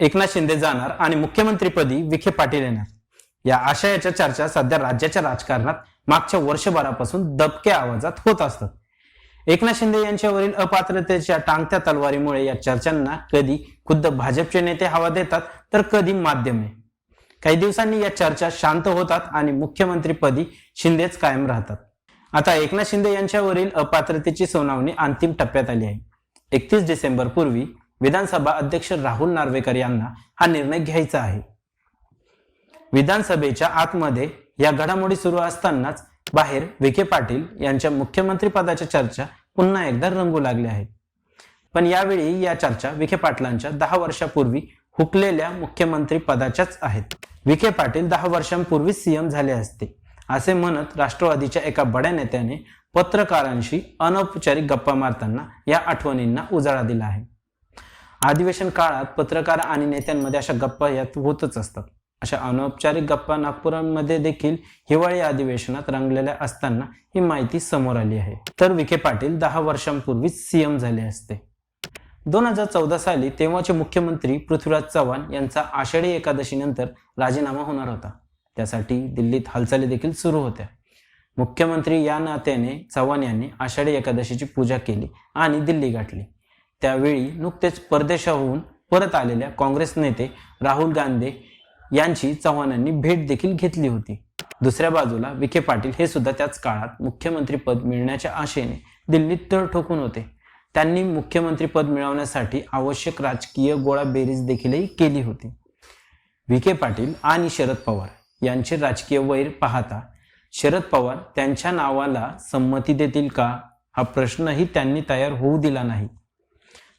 एकनाथ शिंदे जाणार आणि मुख्यमंत्रीपदी विखे पाटील येणार. या आशयाच्या चर्चा सध्या राज्याच्या राजकारणात मागच्या वर्षभरापासून दबक्या आवाजात होत असतात. एकनाथ शिंदे यांच्यावरील अपात्रतेच्या टांगत्या तलवारीमुळे या चर्चांना कधी खुद्द भाजपचे नेते हवा देतात तर कधी माध्यमे काही दिवसांनी या चर्चा शांत होतात आणि मुख्यमंत्रीपदी शिंदेच कायम राहतात. आता एकनाथ शिंदे यांच्यावरील अपात्रतेची सुनावणी अंतिम टप्प्यात आली आहे. एकतीस डिसेंबर पूर्वी विधानसभा अध्यक्ष राहुल नार्वेकर यांना हा निर्णय घ्यायचा आहे. विधानसभेच्या आतमध्ये या घडामोडी सुरू असतानाच बाहेर विखे पाटील यांच्या मुख्यमंत्री पदाच्या चर्चा पुन्हा एकदा रंगू लागल्या आहेत. पण यावेळी या चर्चा विखे पाटलांच्या दहा वर्षापूर्वी हुकलेल्या मुख्यमंत्री पदाच्याच आहेत. विखे पाटील दहा वर्षांपूर्वी सीएम झाले असते असे म्हणत राष्ट्रवादीच्या एका बड्या नेत्याने पत्रकारांशी अनौपचारिक गप्पा मारताना या आठवणींना उजाळा दिला आहे. अधिवेशन काळात पत्रकार आणि नेत्यांमध्ये अशा गप्पा यात होतच असतात. अशा अनौपचारिक गप्पा नागपुरामध्ये देखील हिवाळी अधिवेशनात रंगलेल्या असताना ही माहिती समोर आली आहे. तर विखे पाटील दहा वर्षांपूर्वी सीएम झाले असते. दोन हजार चौदा साली तेव्हाचे मुख्यमंत्री पृथ्वीराज चव्हाण यांचा आषाढी एकादशीनंतर राजीनामा होणार होता. त्यासाठी दिल्लीत हालचाली देखील सुरू होत्या. मुख्यमंत्री या नात्याने चव्हाण यांनी आषाढी एकादशीची पूजा केली आणि दिल्ली गाठली. त्यावेळी नुकतेच परदेशाहून परत आलेल्या काँग्रेस नेते राहुल गांधी यांची चव्हाणांनी भेट देखील घेतली होती. दुसऱ्या बाजूला विखे पाटील हे सुद्धा त्याच काळात मुख्यमंत्री पद मिळण्याच्या आशेने दिल्लीत तळ ठोकून होते. त्यांनी मुख्यमंत्री पद मिळवण्यासाठी आवश्यक राजकीय गोळाबेरीज देखीलही केली होती. विखे पाटील आणि शरद पवार यांचे राजकीय वैर पाहता शरद पवार त्यांच्या नावाला संमती देतील का? हा प्रश्नही त्यांनी तयार होऊ दिला नाही.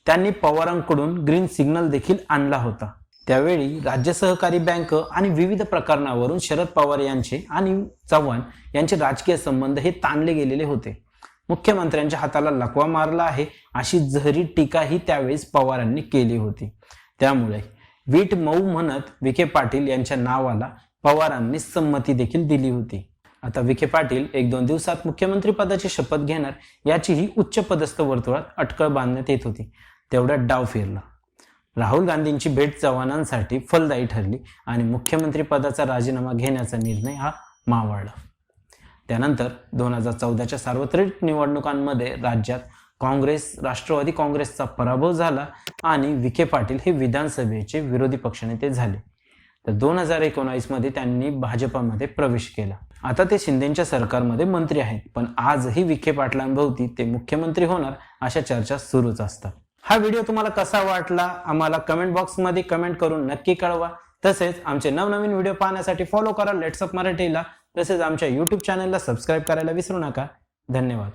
त्यांनी पवारांकडून ग्रीन सिग्नल देखील आणला होता. त्यावेळी राज्य सहकारी बँक आणि विविध प्रकरणावरून शरद पवार यांचे आणि चव्हाण यांचे राजकीय संबंध हे ताणले गेलेले होते. मुख्यमंत्र्यांच्या हाताला लकवा मारला आहे अशी जहरी टीकाही त्यावेळेस पवारांनी केली होती. त्यामुळे वीट मऊ म्हणत विखे पाटील यांच्या नावाला पवारांनी संमती देखील दिली होती. आता विखे पाटील एक दोन दिवसात मुख्यमंत्री पदाची शपथ घेणार याचीही उच्च पदस्थ वर्तुळात अटकळ बांधण्यात येत होती. तेवढ्यात डाव फिरला. राहुल गांधींची भेट चव्हाणांसाठी फलदायी ठरली आणि मुख्यमंत्री पदाचा राजीनामा घेण्याचा निर्णय हा मावळला. त्यानंतर दोन हजार चौदाच्या सार्वत्रिक निवडणुकांमध्ये राज्यात काँग्रेस राष्ट्रवादी काँग्रेसचा पराभव झाला आणि विखे पाटील हे विधानसभेचे विरोधी पक्षनेते झाले. तर दोन हजार एकोणावीसमध्ये त्यांनी भाजपामध्ये प्रवेश केला. आता ते शिंदेच्या सरकारमध्ये मंत्री आहेत पण आजही विखे पाटलांभोवती ते मुख्यमंत्री होणार अशा चर्चा सुरूच असतात. हा व्हिडिओ तुम्हाला कसा वाटला आम्हाला कमेंट बॉक्समध्ये कमेंट करून नक्की कळवा. तसेच आमचे नवनवीन व्हिडिओ पाहण्यासाठी फॉलो करा लेट्सअप मराठीला. तसेच आमच्या यूट्यूब चॅनलला सबस्क्राईब करायला विसरू नका. धन्यवाद.